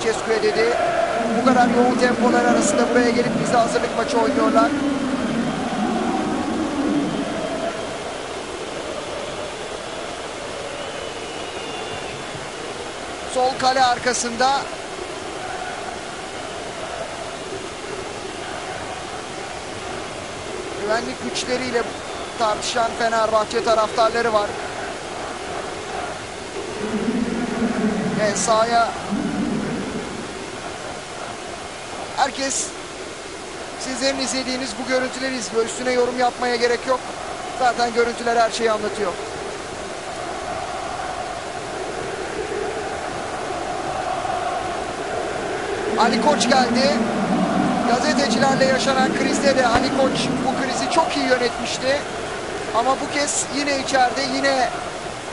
Cesku'ya dedi. Bu kadar yoğun tempolar arasında buraya gelip bize hazırlık maçı oynuyorlar. Sol kale arkasında güvenlik güçleriyle tartışan Fenerbahçe taraftarları var. Evet sahaya herkes sizlerin izlediğiniz bu görüntüleri izliyor. Üstüne yorum yapmaya gerek yok. Zaten görüntüler her şeyi anlatıyor. Ali Koç geldi. Gazetecilerle yaşanan krizde de Ali Koç bu krizi çok iyi yönetmişti. Ama bu kez yine içeride yine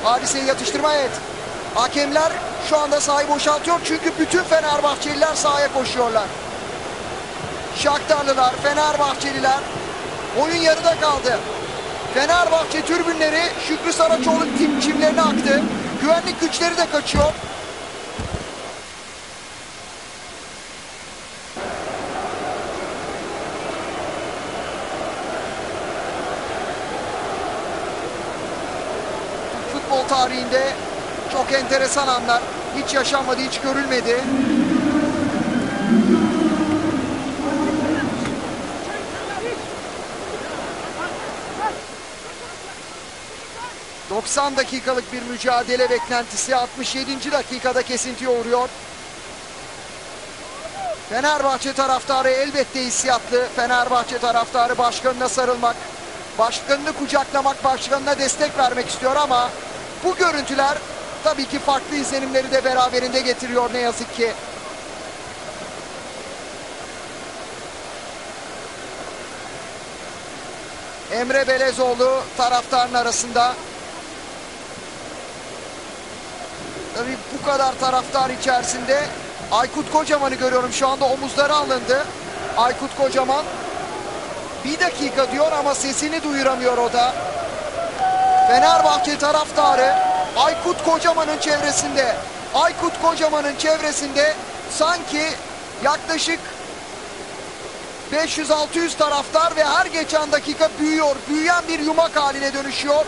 hadiseyi yatıştırma et. Hakemler şu anda sahayı boşaltıyor çünkü bütün Fenerbahçeliler sahaya koşuyorlar. Şaktarlılar, Fenerbahçeliler oyun yarıda kaldı. Fenerbahçe türbünleri Şükrü Saraçoğlu tim çimlerine aktı. Güvenlik güçleri de kaçıyor. Futbol tarihinde çok enteresan anlar. Hiç yaşanmadı, hiç görülmedi. ...90 dakikalık bir mücadele beklentisi... ...67. dakikada kesintiye uğruyor. Fenerbahçe taraftarı elbette hissiyatlı. Fenerbahçe taraftarı başkanına sarılmak... ...başkanını kucaklamak, başkanına destek vermek istiyor ama... ...bu görüntüler tabii ki farklı izlenimleri de beraberinde getiriyor ne yazık ki. Emre Belezoğlu taraftarın arasında. Tabii bu kadar taraftar içerisinde Aykut Kocaman'ı görüyorum. Şu anda omuzları alındı. Aykut Kocaman bir dakika diyor ama sesini duyuramıyor o da. Fenerbahçe taraftarı Aykut Kocaman'ın çevresinde. Aykut Kocaman'ın çevresinde sanki yaklaşık 500-600 taraftar ve her geçen dakika büyüyor. Büyüyen bir yumak haline dönüşüyor.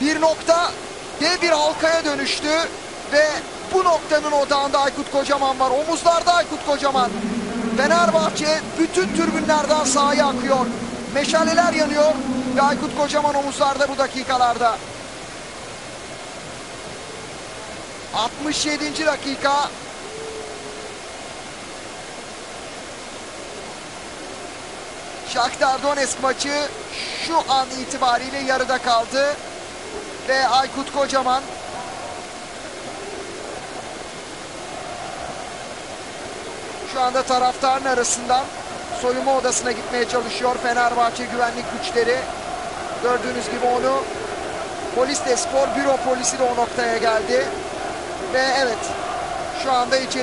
Bir nokta dev bir halkaya dönüştü ve bu noktanın odağında Aykut Kocaman var. Omuzlarda Aykut Kocaman. Fenerbahçe bütün tribünlerden sahaya akıyor. Meşaleler yanıyor ve Aykut Kocaman omuzlarda bu dakikalarda. 67. dakika Shakhtar Donetsk maçı şu an itibariyle yarıda kaldı. Ve Aykut Kocaman şu anda taraftarın arasından soyunma odasına gitmeye çalışıyor Fenerbahçe güvenlik güçleri. Gördüğünüz gibi onu polis de spor büro polisi de o noktaya geldi. Ve evet şu anda içeri